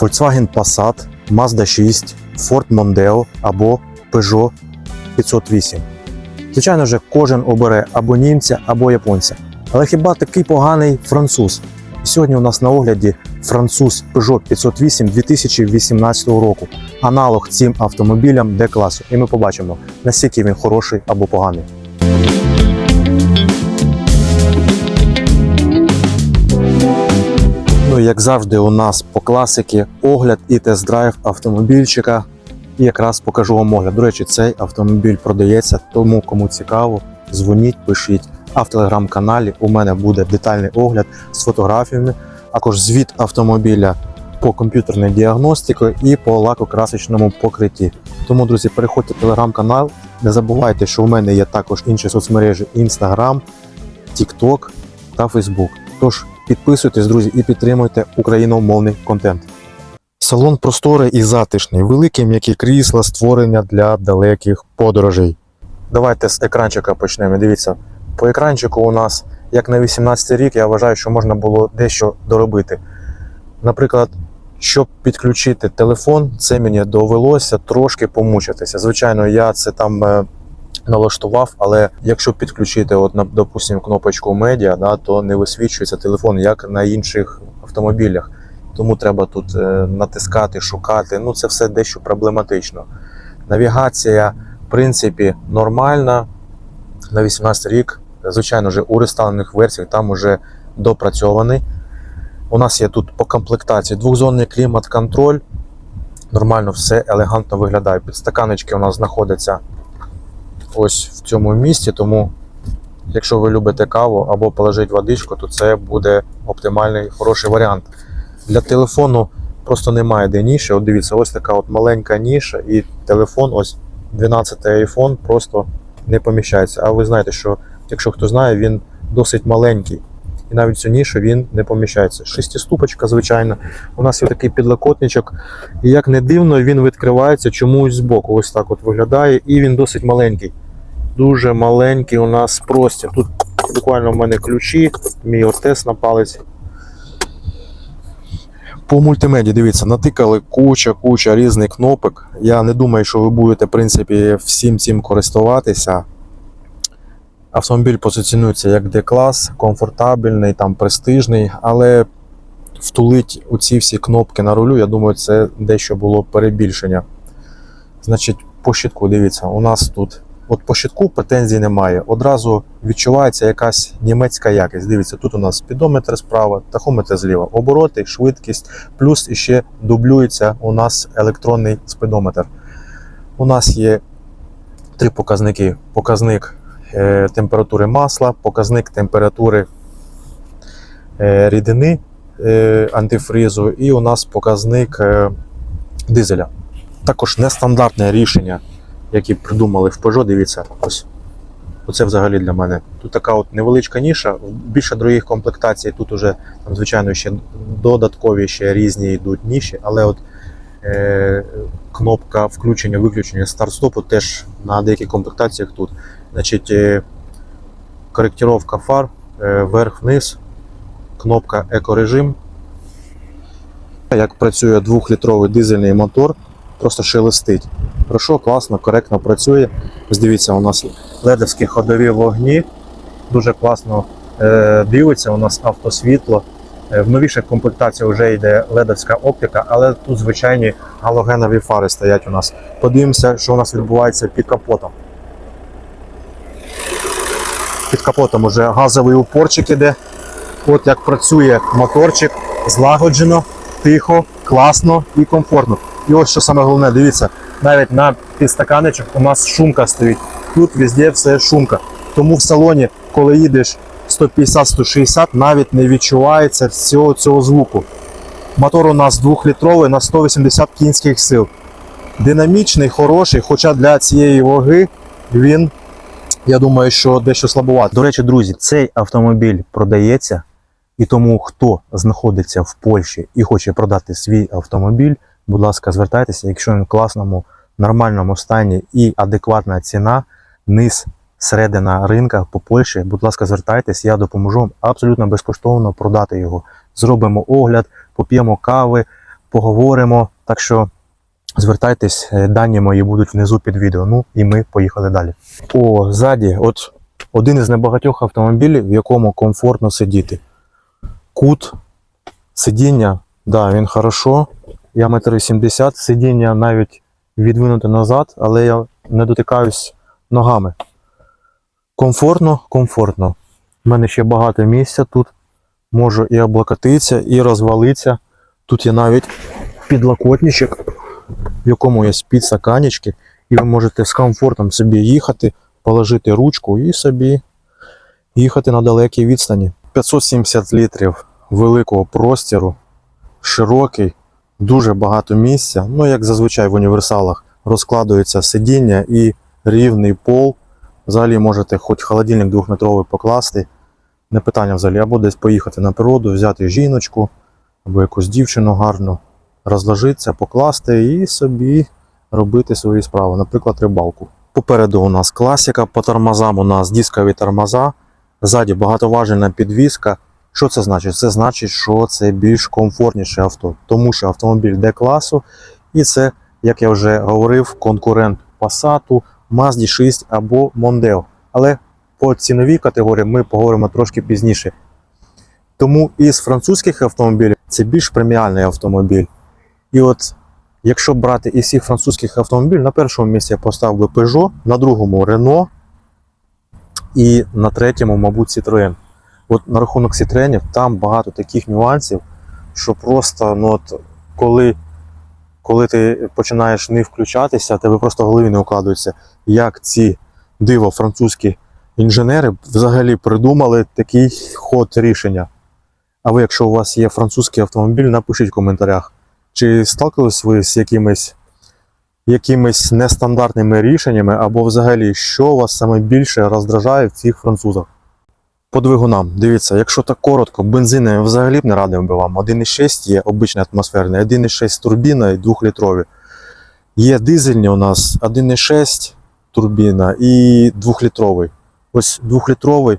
Volkswagen Passat, Mazda 6, Ford Mondeo або Peugeot 508. Звичайно ж, кожен обере або німця, або японця. Але хіба такий поганий француз? І Сьогодні у нас на огляді француз Peugeot 508 2018 року, аналог цим автомобілям D-класу. І ми побачимо, наскільки він хороший або поганий. Ну, як завжди, у нас по класики огляд і тест-драйв автомобільчика. І якраз покажу вам огляд. До речі, цей автомобіль продається, тому кому цікаво, дзвоніть, пишіть. А в телеграм-каналі у мене буде детальний огляд з фотографіями, також звіт автомобіля по комп'ютерній діагностиці і по лакокрасочному покритті. Тому, друзі, переходьте в телеграм-канал. Не забувайте, що у мене є також інші соцмережі Instagram, TikTok та Facebook. Тож підписуйтесь, друзі, і підтримуйте україномовний контент. Салон просторий і затишний, великі м'які крісла, створення для далеких подорожей. Давайте з екранчика почнемо. Дивіться, по екранчику у нас, як на 18 рік, я вважаю, що можна було дещо доробити. Наприклад, щоб підключити телефон, це мені довелося трошки помучитися. Звичайно, я це там е, налаштував, але якщо підключити, от, допустимо, кнопочку медіа, да, то не висвічується телефон, як на інших автомобілях. Тому треба тут е, натискати, шукати. Ну, це все дещо проблематично. Навігація, в принципі, нормальна. На 18 рік, звичайно ж, у рестайлінних версіях там уже допрацьований. У нас є тут по комплектації двохзонний клімат-контроль. Нормально все елегантно виглядає. Підстаканечки у нас знаходяться ось в цьому місці, тому якщо ви любите каву або положить водичку, то це буде оптимальний хороший варіант. Для телефону просто немає де ніші. От дивіться, ось така от маленька ніша, і телефон, ось 12 iPhone, просто не поміщається. А ви знаєте, що якщо хто знає, він досить маленький. І навіть цю нішу він не поміщається. Шестиступочка, звичайно. У нас є такий підлокотничок. І як не дивно, він відкривається чомусь збоку. Ось так от виглядає, і він досить маленький. Дуже маленький у нас простір. Тут буквально в мене ключі, мій ортес на палець. По мультимеді, дивіться, натикали куча, куча різних кнопок. Я не думаю, що ви будете, в принципі, всім цим користуватися. Автомобіль позиціонується як D-клас, комфортабельний, там, престижний, але втулить оці всі кнопки на рулю, я думаю, це дещо було перебільшення. Значить, по щитку, дивіться, у нас тут. От по щитку претензій немає. Одразу відчувається якась німецька якість. Дивіться, тут у нас спідометр справа, тахометр зліва, обороти, швидкість, плюс іще дублюється у нас електронний спідометр. У нас є три показники: показник е, температури масла, показник температури е, рідини е, антифризу, і у нас показник дизеля. Також нестандартне рішення, які придумали в Peugeot, дивіться, ось. Оце взагалі для мене. Тут така от невеличка ніша. Більше других комплектацій тут уже, там, звичайно, ще додаткові ще різні йдуть ніші, але от е, кнопка включення-виключення старт-стопу теж на деяких комплектаціях тут. Значить, е, коректировка фар, е, вверх-вниз, кнопка екорежим. Як працює 2-літровий дизельний мотор, просто шелестить. Хорошо, класно, коректно працює. Ось дивіться, у нас ледовські ходові вогні. Дуже класно е, дивиться, у нас автосвітло. Е, в новіших комплектаціях вже йде ледовська оптика, але тут звичайні галогенові фари стоять у нас. Подивимося, що у нас відбувається під капотом. Під капотом уже газовий упорчик іде. От як працює моторчик, злагоджено, тихо, класно і комфортно. І ось що саме головне, дивіться, навіть на підстаканечок у нас шумка стоїть. Тут везде все шумка. Тому в салоні, коли їдеш 150-160, навіть не відчувається всього цього звуку. Мотор у нас 2-літровий на 180 кінських сил. Динамічний, хороший, хоча для цієї ваги він, я думаю, що дещо слабуватий. До речі, друзі, цей автомобіль продається, і тому хто знаходиться в Польщі і хоче продати свій автомобіль, будь ласка, звертайтеся, якщо він в класному, нормальному стані і адекватна ціна, низ, середина ринка по Польщі, будь ласка, звертайтеся, я допоможу вам абсолютно безкоштовно продати його. Зробимо огляд, поп'ємо кави, поговоримо. Так що звертайтесь, е, дані мої будуть внизу під відео. Ну і ми поїхали далі. О, ззаді, от один із небагатьох автомобілів, в якому комфортно сидіти. Кут сидіння, да, він хорошо. Я метр 80, сидіння навіть відвинуте назад, але я не дотикаюсь ногами. Комфортно, комфортно. У мене ще багато місця тут. Можу і облокотитися, і розвалитися. Тут є навіть підлокотничок, в якому є підстаканечки, і ви можете з комфортом собі їхати, положити ручку і собі їхати на далекій відстані. 570 літрів великого простіру, широкий, дуже багато місця. Ну, як зазвичай в універсалах, розкладується сидіння і рівний пол. Взагалі можете хоч холодильник двохметровий покласти. Не питання взагалі, або десь поїхати на природу, взяти жіночку, або якусь дівчину гарну, розложитися, покласти і собі робити свої справи, наприклад, рибалку. Попереду у нас класика, по тормозам у нас дискові тормоза, ззаді багатоважельна підвіска. Що це значить? Це значить, що це більш комфортніше авто, тому що автомобіль D-класу, і це, як я вже говорив, конкурент Passat, Mazda 6 або Mondeo. Але по ціновій категорії ми поговоримо трошки пізніше. Тому із французьких автомобілів це більш преміальний автомобіль. І от якщо брати із всіх французьких автомобілів, на першому місці я поставив би Peugeot, на другому Renault і на третьому, мабуть, Citroën. От на рахунок Citroën, там багато таких нюансів, що просто, ну от, коли, коли ти починаєш не включатися, тебе просто в голові не укладується, як ці диво французькі інженери взагалі придумали такий ход рішення. А ви, якщо у вас є французький автомобіль, напишіть в коментарях, чи сталкивались ви з якимись, якимись нестандартними рішеннями, або взагалі, що вас саме більше роздражає в цих французах. По двигунам, дивіться, якщо так коротко, бензини я взагалі б не радив би вам. 1,6 є обичний атмосферний, 1,6 турбіна і 2-літрові. Є дизельні у нас 1,6 турбіна і 2-літровий. Ось 2-літровий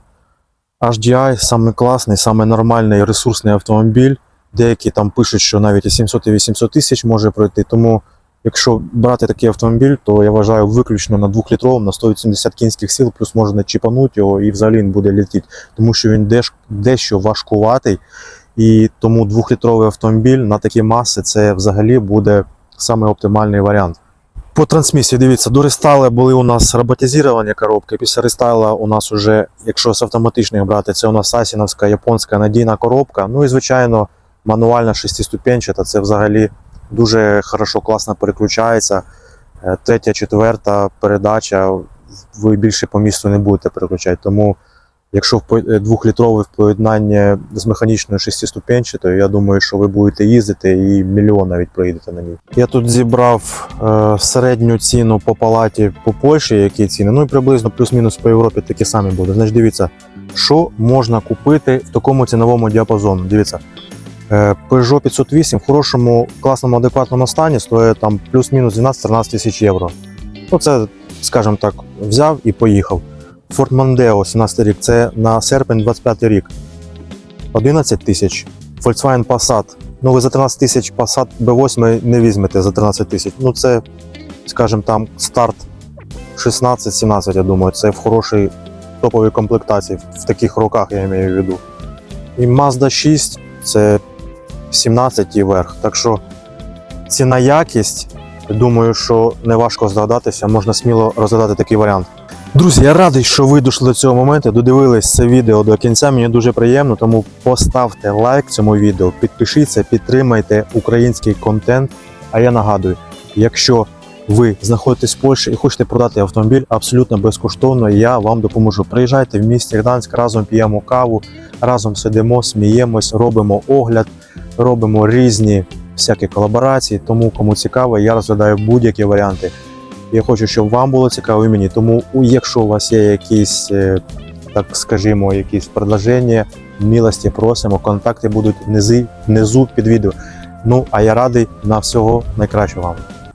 HDI саме класний, саме нормальний ресурсний автомобіль. Деякі там пишуть, що навіть і 700 і 800 тисяч може пройти. Тому, якщо брати такий автомобіль, то я вважаю виключно на 2-літровому, на 180 кінських сил, плюс можна чіпанути його і взагалі він буде літіти. Тому що він дещо важкуватий. І тому 2-літровий автомобіль на такі маси це взагалі буде саме оптимальний варіант. По трансмісії, дивіться, до рестайла були у нас роботизовані коробки. Після рестайла у нас уже, якщо з автоматичних брати, це у нас асіновська японська надійна коробка. Ну і звичайно, мануальна шестиступенчата, це взагалі дуже хорошо, класно переключається. Е, Третя, четверта передача, ви більше по місту не будете переключати. Тому, якщо е, двохлітровий в поєднанні з механічною шестиступенчатою, я думаю, що ви будете їздити і мільйон навіть проїдете на ній. Я тут зібрав е, середню ціну по палаті по Польщі, які ціни. Ну і приблизно плюс-мінус по Європі такі самі будуть. Значить, дивіться, що можна купити в такому ціновому діапазону. Дивіться. Е, Peugeot 508 в хорошому, класному, адекватному стані стоїть там плюс-мінус 12-13 тисяч євро. Ну, це, скажімо так, взяв і поїхав. Ford Mondeo 17 рік, це на серпень 25 рік. 11 тисяч. Volkswagen Passat. Ну, ви за 13 тисяч Passat B8 не візьмете за 13 тисяч. Ну, це, скажімо, там старт 16-17, я думаю, це в хорошій топовій комплектації, в таких роках я маю в виду. І Mazda 6 це 17 і вверх. Так що ціна якість, думаю, що не важко здогадатися, можна сміло розглядати такий варіант. Друзі, я радий, що ви дійшли до цього моменту, додивились це відео до кінця. Мені дуже приємно, тому поставте лайк цьому відео, підпишіться, підтримайте український контент. А я нагадую, якщо ви знаходитесь в Польщі і хочете продати автомобіль абсолютно безкоштовно, я вам допоможу. Приїжджайте в місті Гданськ, разом п'ємо каву, разом сидимо, сміємось, робимо огляд, робимо різні всякі колаборації. Тому кому цікаво, я розглядаю будь-які варіанти. Я хочу, щоб вам було цікаво і мені. Тому, якщо у вас є якісь, е, так скажімо, якісь предложення, милості просимо, контакти будуть внизу, внизу під відео. Ну а я радий на всього найкращого вам.